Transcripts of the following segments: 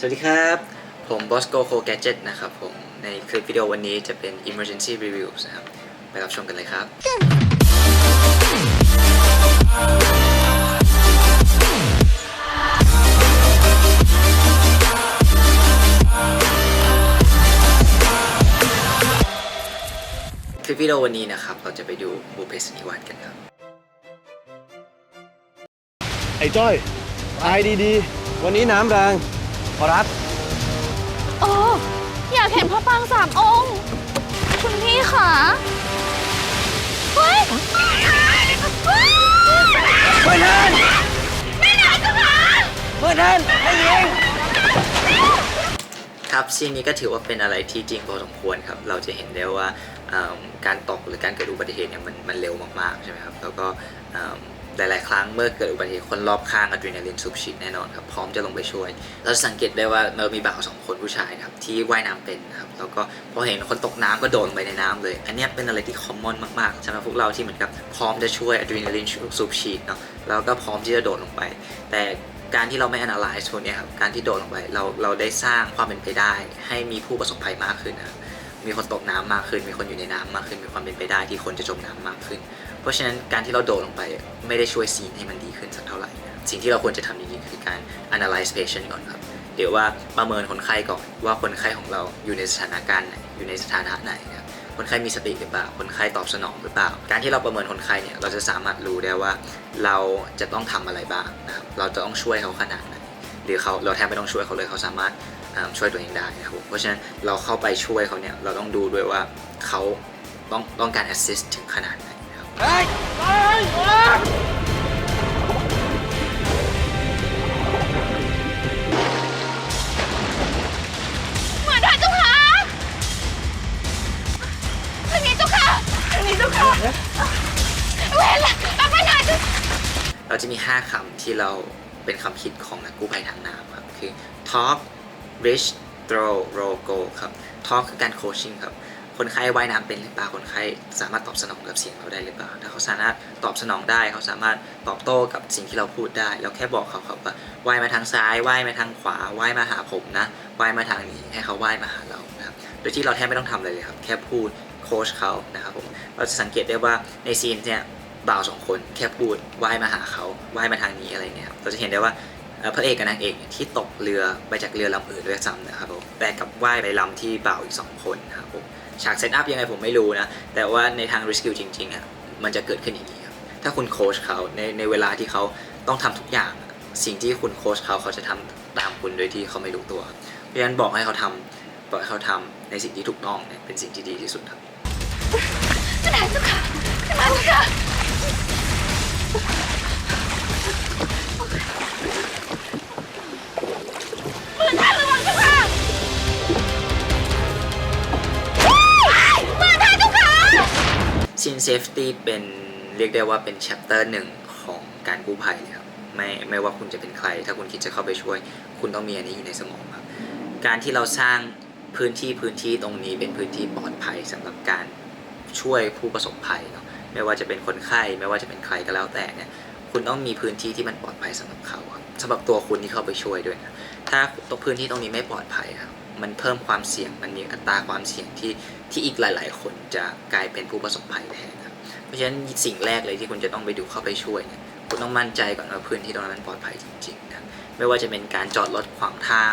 สวัสดีครับ ผม Bosco Co Gadget นะครับผม ในคลิปวิดีโอวันนี้จะเป็น emergency reviews นะครับ ไปรับชมกันเลยครับ คลิปวิดีโอวันนี้นะครับ เราจะไปดูบูเพสนิวานกันครับ ไอ้จ้อยตายดีๆ วันนี้น้ำแรง ขอรับ โอ้อยากเห็นพระปรางสามองค์ คุณพี่ค่ะเฮ้ยเฮ้ยเพื่อนท่านไม่ไหนเจ้าค่ะเพื่อนท่านให้ยิงครับซีนนี้ก็ถือว่าเป็นอะไรที่จริงพอสมควรครับ เราจะเห็นได้ว่าเอิ่มการตกหรือการเกิดอุบัติเหตุเนี่ยมันมันเร็วมากๆใช่ไหมครับ แล้วก็เอิ่ม หลาย ๆ ครั้งเมื่อเกิดอุบัติเหตุคนรอบข้างอะดรีนาลีนสูบฉีดแน่นอนครับพร้อมจะลงไปช่วย เราจะสังเกตได้ว่าเรามีบ่าวสองคนผู้ชายครับที่ว่ายน้ำเป็นครับแล้วก็พอเห็นคนตกน้ำก็โดดลงไปในน้ำเลย อันนี้เป็นอะไรที่คอมมอนมาก ๆสำหรับพวกเราที่เหมือนกับพร้อมจะช่วยอะดรีนาลีนสูบฉีดเนาะแล้วก็พร้อมที่จะโดดลงไป แต่การที่เราไม่ analyze พวเนี้ยครับการที่โดดลงไปเราเราได้สร้างความเป็นไปได้ ให้มีผู้ประสบภัยมากขึ้นนะมีคนตกน้ำมากขึ้น มีคนอยู่ในน้ำมากขึ้น มีความเป็นไปได้ที่คนจะจมน้ำมากขึ้น ราะฉะนั้นการที่เราโดดลงไปไม่ได้ช่วยซีนให้มันดีขึ้นสักเท่าไหร่ สิ่งที่เราควรจะทำจริงๆคือการ analyze patient ก่อนครับ เดี๋ยวว่าประเมินคนไข้ก่อนว่าคนไข้ของเราอยู่ในสถานการณ์ไหนอยู่ในสถานะไหนนะครับคนไข้มีสติหรือเปล่า คนไข้ตอบสนองหรือเปล่า การที่เราประเมินคนไข้เนี่ย เราจะสามารถรู้ได้ว่าเราจะต้องทำอะไรบ้างนะครับ เราจะต้องช่วยเขาขนาดไหน หรือเขาเราแทบไม่ต้องช่วยเขาเลย เขาสามารถช่วยตัวเองได้นะครับ เพราะฉะนั้นเราเข้าไปช่วยเขาเนี่ย เราต้องดูด้วยว่าเขาต้องต้องการ assist ถึงขนาด เฮ้ยเฮ้ยเฮ้ยเหมือนท่านเจ้าค่ะทางนี้เจ้าค่ะทางนี้เจ้าค่ะ เวรละรับไม่ได้เจ้าเราจะมี 5คำที่เราเป็นคำคิดของนักกู้ภัยทางน้ำครับ คือ talk reach throw roll go ครับ talk คือการโคชชิ่งครับ คนไข้ว่ายน้ำเป็นหรือเปล่าคนไข้สามารถตอบสนองกับเสียงเราได้หรือเปล่าถ้าเขาสามารถตอบสนองได้ เขาสามารถตอบโต้กับสิ่งที่เราพูดได้ เราแค่บอกเขาครับว่าว่ายมาทางซ้ายว่ายมาทางขวาว่ายมาหาผมนะว่ายมาทางนี้ให้เขาว่ายมาหาเรานะครับโดยที่เราแทบไม่ต้องทำอะไรเลยครับแค่พูดโค้ชเขานะครับผมเราจะสังเกตได้ว่าในซีนเนี่ยบ่าวสองคนแค่พูดว่ายมาหาเขาว่ายมาทางนี้อะไรเนี่ยครับเราจะเห็นได้ว่า พระเอกกับนางเอกเนี่ยที่ตกเรือไปจากเรือลำอื่นด้วยซ้ำนะครับผมแต่กับว่ายไปลำที่บ่าวอีกสองคนนะครับผมฉากเซตอัพยังไงผมไม่รู้นะ แต่ว่าในทาง rescue จริงๆอะมันจะเกิดขึ้นอย่างนี้ครับถ้าคุณโค้ชเขาในในเวลาที่เขาต้องทำทุกอย่าง สิ่งที่คุณโค้ชเขาเขาจะทำตามคุณโดยที่เขาไม่รู้ตัว เพราะฉะนั้นบอกให้เขาทำบอกให้เขาทำในสิ่งที่ถูกต้องเนี่ยเป็นสิ่งที่ดีที่สุดครับทนายเจ้าค่ะทนาเจ้าค่ะ ซีนเซฟตี้เป็นเรียกได้ว่าเป็นแชปเตอร์หนึ่งของการกู้ภัยเลยครับไม่ไม่ว่าคุณจะเป็นใคร ถ้าคุณคิดจะเข้าไปช่วย คุณต้องมีอันนี้อยู่ในสมองครับ การที่เราสร้างพื้นที่พื้นที่ตรงนี้เป็นพื้นที่ปลอดภัยสำหรับการช่วยผู้ประสบภัยเนาะไม่ว่าจะเป็นคนไข้ไม่ว่าจะเป็นใครก็แล้วแต่เนี่ยคุณต้องมีพื้นที่ที่มันปลอดภัยสำหรับเขาครับสำหรับตัวคุณที่เข้าไปช่วยด้วยนะถ้าตัวพื้นที่ตรงนี้ไม่ปลอดภัยครับ มันเพิ่มความเสี่ยง มันมีอัตราความเสี่ยงที่ที่อีกหลาย ๆ คนจะกลายเป็นผู้ประสบภัยแทนครับ เพราะฉะนั้นสิ่งแรกเลยที่คุณจะต้องไปดูเข้าไปช่วยเนี่ยคุณต้องมั่นใจก่อนว่าพื้นที่ตรงนั้นมันปลอดภัยจริงๆนะไม่ว่าจะเป็นการจอดรถขวางทาง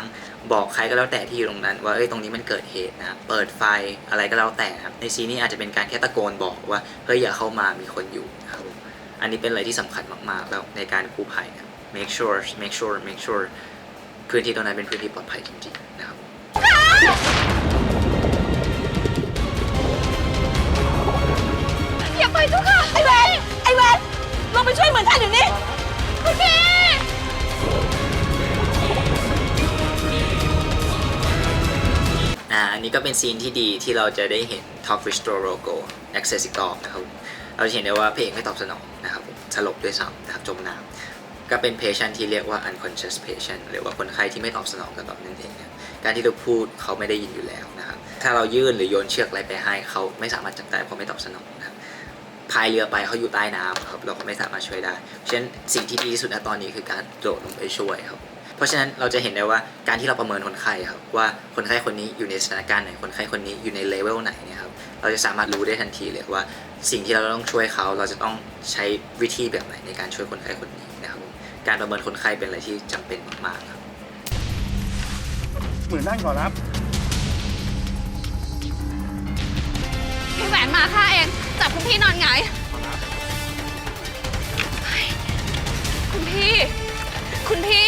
บอกใครก็แล้วแต่ที่อยู่ตรงนั้น ว่าเอ้ยตรงนี้มันเกิดเหตุนะเปิดไฟอะไรก็แล้วแต่นะครับในซีนนี้อาจจะเป็นการแค่ตะโกนบอกว่าเฮ้ยอย่าเข้ามามีคนอยู่นะครับอันนี้เป็นอะไรที่สำคัญมากๆ แล้วในการกู้ภัยนะ make sure make sure make sure พื้นที่ตรงนั้นเป็นพื้นที่ปลอดภัยจริงๆนะครับ ย่าไปเจ้าค่ะไอแวนไอแวนลงไปช่วยเหมือนท่านอยู่นี่คุณพี่อ่าอันนี้ก็เป็นซีนที่ดีที่เราจะได้เห็น Top Restore Logo Access อีกอบนะครับ เราจะเห็นได้ว่าเพลงไม่ตอบสนองนะครับสลบด้วยซ้ำนะครับจมน้ำก็เป็น patient ที่เรียกว่า unconscious patient หรือว่าคนไข้ที่ไม่ตอบสนองกับตอบนั่นเองการที่เราพูดเขาไม่ได้ยินอยู่แล้วนะครับ ถ้าเรายื่นหรือโยนเชือกอะไรไปให้เขาไม่สามารถจับได้เพราะไม่ตอบสนองน พายเรือไปเขาอยู่ใต้น้ำครับเราก็ไม่สามารถช่วยได้เพราะฉะนั้นสิ่งที่ดีที่สุดณตอนนี้คือการโดดลงไปช่วยครับ เพราะราะฉะนั้นเราจะเห็นได้ว่าการที่เราประเมินคนไข้ครับว่าคนไข้คนนี้อยู่ในสถานการณ์ไหนคนไข้คนนี้อยู่ในเลเวลไหนเนี่ยครับเราจะสามารถรู้ได้ทันทีเลยว่า สิ่งที่เราต้องช่วยเขาเราจะต้องใช้วิธีแบบไหนในการช่วยคนไข้คนนี้นะครับผมการประเมินคนไข้เป็นอะไรที่จำเป็นมากๆครับเหมือนนั่งก่อนครับพี่แหวนมาค่ะเอง จับคุณพี่นอนหงายเฮ้ยคุณพี่ คุณพี่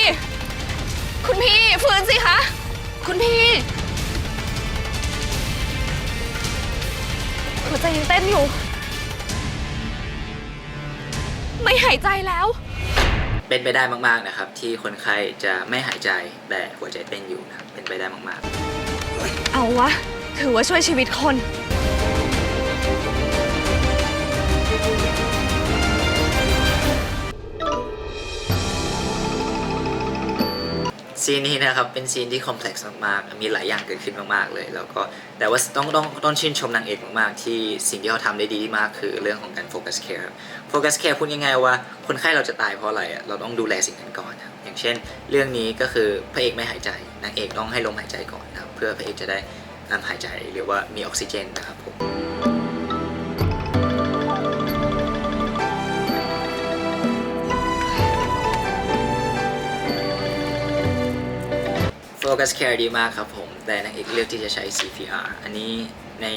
คุณพี่ฟื้นสิคะ คุณพี่หัวใจยังเต้นอยู่ ไม่หายใจแล้ว เป็นไปได้มากๆนะครับ ที่คนไข้จะไม่หายใจแต่หัวใจเต้นอยู่นะครับเป็นไปได้มากๆ เอาวะ ถือว่าช่วยชีวิตคน ซีนนี้นะครับเป็นซีนที่คอมเพล็กซ์มากๆ มีหลายอย่างเกิดขึ้นมากๆเลย แล้วก็แต่ว่าต้องต้องต้องชื่นชมนางเอกมากๆ ที่สิ่งที่เขาทำได้ดีมากคือเรื่องของการโฟกัสแคร์โฟกัสแคร์พูดง่ายๆว่าคนไข้เราจะตายเพราะอะไรอะเราต้องดูแลสิ่งนั้นก่อนครับอย่างเช่น เรื่องนี้ก็คือพระเอกไม่หายใจนางเอกต้องให้ลมหายใจก่อนนะครับเพื่อพระเอกจะได้นำหายใจหรือว่ามีออกซิเจนนะครับผม โฟกัสแคร์ดีมากครับผม แต่นางเอกเลือกที่จะใช้ CPR อันนี้ใน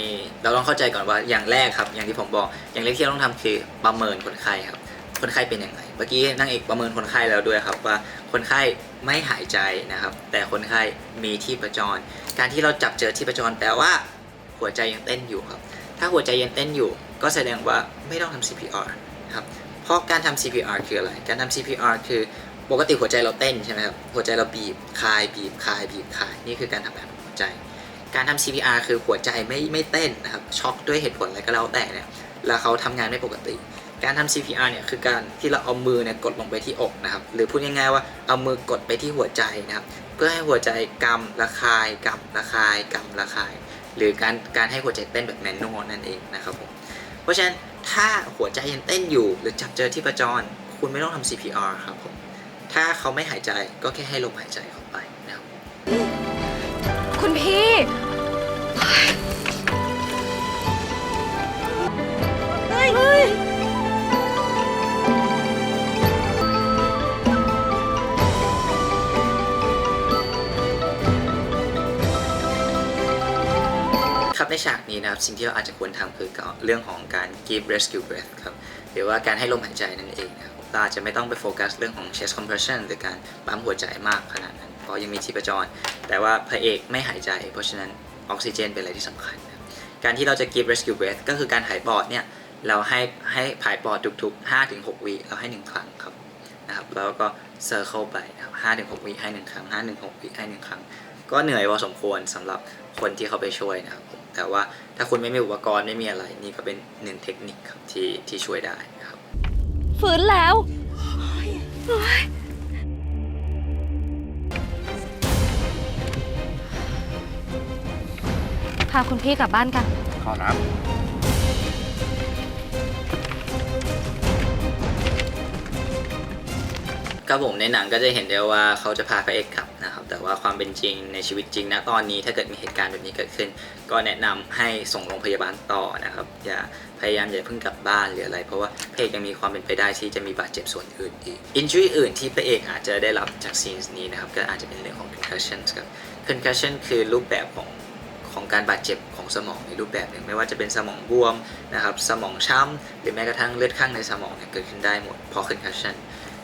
เราต้องเข้าใจก่อนว่าอย่างแรกครับ อย่างที่ผมบอก อย่างแรกที่เราต้องทำคือประเมินคนไข้ครับ คนไข้เป็นยังไง เมื่อกี้นางเอกประเมินคนไข้แล้วด้วยครับ ว่าคนไข้ไม่หายใจนะครับ แต่คนไข้มีที่ประจร การที่เราจับเจอที่ประจรแปลว่าหัวใจยังเต้นอยู่ครับ ถ้าหัวใจยังเต้นอยู่ ก็แสดงว่าไม่ต้องทำ CPR ครับ เพราะการทำ CPR คืออะไร การทำ CPR คือ ปกติหัวใจเราเต้นใช่ไหมครับ หัวใจเราบีบคลายบีบคลายบีบคลายนี่คือการทำงานของหัวใจ การทำ CPR คือหัวใจไม่ไม่เต้นนะครับช็อกด้วยเหตุผลอะไรก็แล้วแต่เนี่ยแล้วเขาทำงานไม่ปกติ การทำ CPR เนี่ยคือการที่เราเอามือเนี่ยกดลงไปที่อกนะครับหรือพูดง่ายๆว่าเอามือกดไปที่หัวใจนะครับเพื่อให้หัวใจกำระคายกำระคายกำระคาย หรือการการให้หัวใจเต้นแบบแมนนวลนั่นเองนะครับผมเพราะฉะนั้นถ้าหัวใจยังเต้นอยู่หรือจับเจอที่ประจร คุณไม่ต้องทำ CPR ครับผม ถ้าเขาไม่หายใจก็แค่ให้ลมหายใจเข้าไปนะครับ คุณพี่เฮ้ยเฮ้ย ครับในฉากนี้นะครับ สิ่งที่เราอาจจะควรทำคือเรื่องของการ give rescue breath ครับ หรือว่าการให้ลมหายใจนั่นเองนะครับ เราจะไม่ต้องไปโฟกัสเรื่องของ chest compression หรือการปั๊มหัวใจมากขนาดนั้น เพราะยังมีชีพจร แต่ว่าพระเอกไม่หายใจ เพราะฉะนั้นออกซิเจนเป็นอะไรที่สำคัญ การที่เราจะ give rescue breath ก็คือการหายปอดเนี่ย เราให้ให้ผายปอดทุกๆ 5-6 วิเราให้ 1 ครั้งครับนะครับ แล้วก็ circle ไปนะครับ5-6 วิให้ 1 ครั้ง 5-6 วิให้ 1 ครั้ง ก็เหนื่อยพอสมควรสำหรับคนที่เขาไปช่วยนะครับแต่ว่าถ้าคุณไม่มีอุปกรณ์ไม่มีอะไรนี่ก็เป็นหนึ่งเทคนิคครับที่ที่ช่วยได้นะครับ ฟื้นแล้ว พาคุณพี่กลับบ้านกัน ขอน้ำครับผมในหนังก็จะเห็นได้ว่าเขาจะพาพระเอกกลับนะครับ แต่ว่าความเป็นจริงในชีวิตจริงนะตอนนี้ถ้าเกิดมีเหตุการณ์แบบนี้เกิดขึ้น ก็แนะนำให้ส่งโรงพยาบาลต่อนะครับ อย่าพยายามอย่าเพิ่งกลับบ้านหรืออะไร เพราะว่าพระเอกยังมีความเป็นไปได้ที่จะมีบาดเจ็บส่วนอื่นอีกอินจุยอื่นที่พระเอกอาจจะได้รับจากซีนนี้นะครับก็อาจจะเป็นเรื่องของ concussion ครับ concussion คือรูปแบบของของการบาดเจ็บของสมองในรูปแบบหนึ่งไม่ว่าจะเป็นสมองบวมนะครับสมองช้ำหรือแม้กระทั่งเลือดข้างในสมองเนี่ยเกิดขึ้นได้หมดเพราะ concussion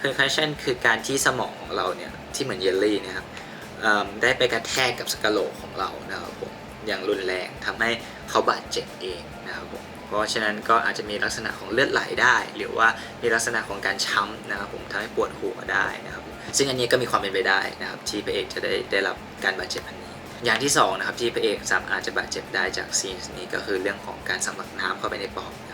concussion คือการที่สมองของเราเนี่ยที่เหมือนเยลลี่นะครับ ได้ไปกระแทกกับสกะโลกของเรานะครับผมอย่างรุนแรงทำให้เขาบาดเจ็บเองนะครับผมเพราะฉะนั้นก็อาจจะมีลักษณะของเลือดไหลได้ หรือว่ามีลักษณะของการช้ำนะครับผมทำให้ปวดหัวได้นะครับซึ่งอันนี้ก็มีความเป็นไปได้นะครับที่พระเอกจะได้ได้รับการบาดเจ็บอันนี้ อย่างที่สองนะครับที่พระเอกสามารถจะบาดเจ็บได้จากซีนนี้ก็คือเรื่องของการสำลักน้ำเข้าไปในปอดนะ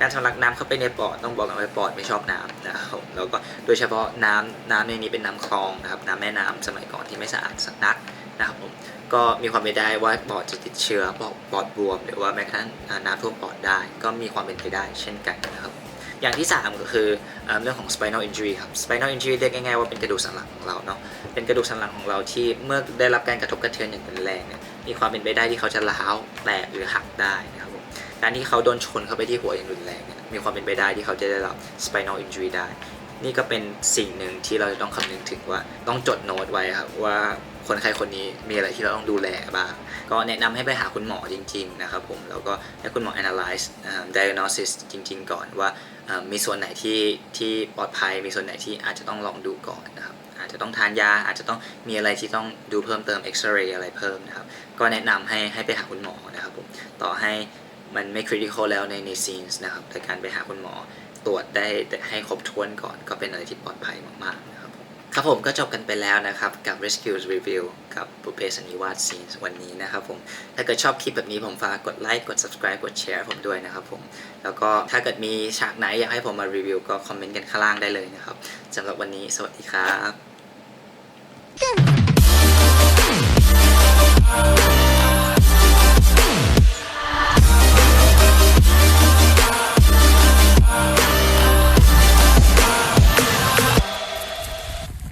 การสำลักน้ำเข้าไปในปอดต้องบอกกันว่าปอดไม่ชอบน้ำนะครับแล้วก็โดยเฉพาะน้ำน้ำในนี้เป็นน้ำคลองนะครับน้ำแม่น้ำสมัยก่อนที่ไม่สะอาดสักนักนะครับผมก็มีความเป็นไปได้ว่าปอดจะติดเชื้อปอดปอดบวม หรือว่าแม้กระทั่งน้ำท่วมปอดได้ ก็มีความเป็นไปได้เช่นกันนะครับอย่างที่สามก็คือเรื่องของ spinal injury ครับ spinal injury เรียกง่ายๆว่าเป็นกระดูกสันหลังของเราเนาะเป็นกระดูกสันหลังของเราที่เมื่อได้รับการกระทบกระเทือนอย่างรุนแรงเนี่ยมีความเป็นไปได้ที่เขาจะร้าวแตกหรือหักได้นะครับ การที่เขาโดนชนเข้าไปที่หัวอย่างรุนแรงเนี่ยมีความเป็นไปได้ที่เขาจะได้รับ spinal injury ได้ นี่ก็เป็นสิ่งหนึ่งที่เราจะต้องคำนึงถึงว่าต้องจดโน้ตไว้ครับว่าคนไข้คนนี้มีอะไรที่เราต้องดูแลบ้าง ก็แนะนำให้ไปหาคุณหมอจริง ๆ นะครับผม แล้วก็ให้คุณหมอ analyze diagnosis จริง ๆ ก่อนว่าอ่ามีส่วนไหนที่ที่ปลอดภัย มีส่วนไหนที่อาจจะต้องลองดูก่อนนะครับ อาจจะต้องทานยา อาจจะต้องมีอะไรที่ต้องดูเพิ่มเติมเอ็กซเรย์อะไรเพิ่มนะครับ ก็แนะนำให้ให้ไปหาคุณหมอนะครับผม ต่อให้ มันไม่คริติคอลแล้วในในซีนส์นะครับแต่การไปหาคุณหมอตรวจได้ให้ครบถ้วนก่อนก็เป็นอะไรที่ปลอดภัยมากๆนะครับครับผมก็จบกันไปแล้วนะครับ กับ Rescue Review กับบุเพสันิวาสซีนวันนี้นะครับผม ถ้าเกิดชอบคลิปแบบนี้ผมฝากกดไลค์กด subscribe กดแชร์ผมด้วยนะครับผม แล้วก็ถ้าเกิดมีฉากไหนอยากให้ผมมารีวิวก็คอมเมนต์กันข้างล่างได้เลยนะครับสำหรับวันนี้สวัสดีครับ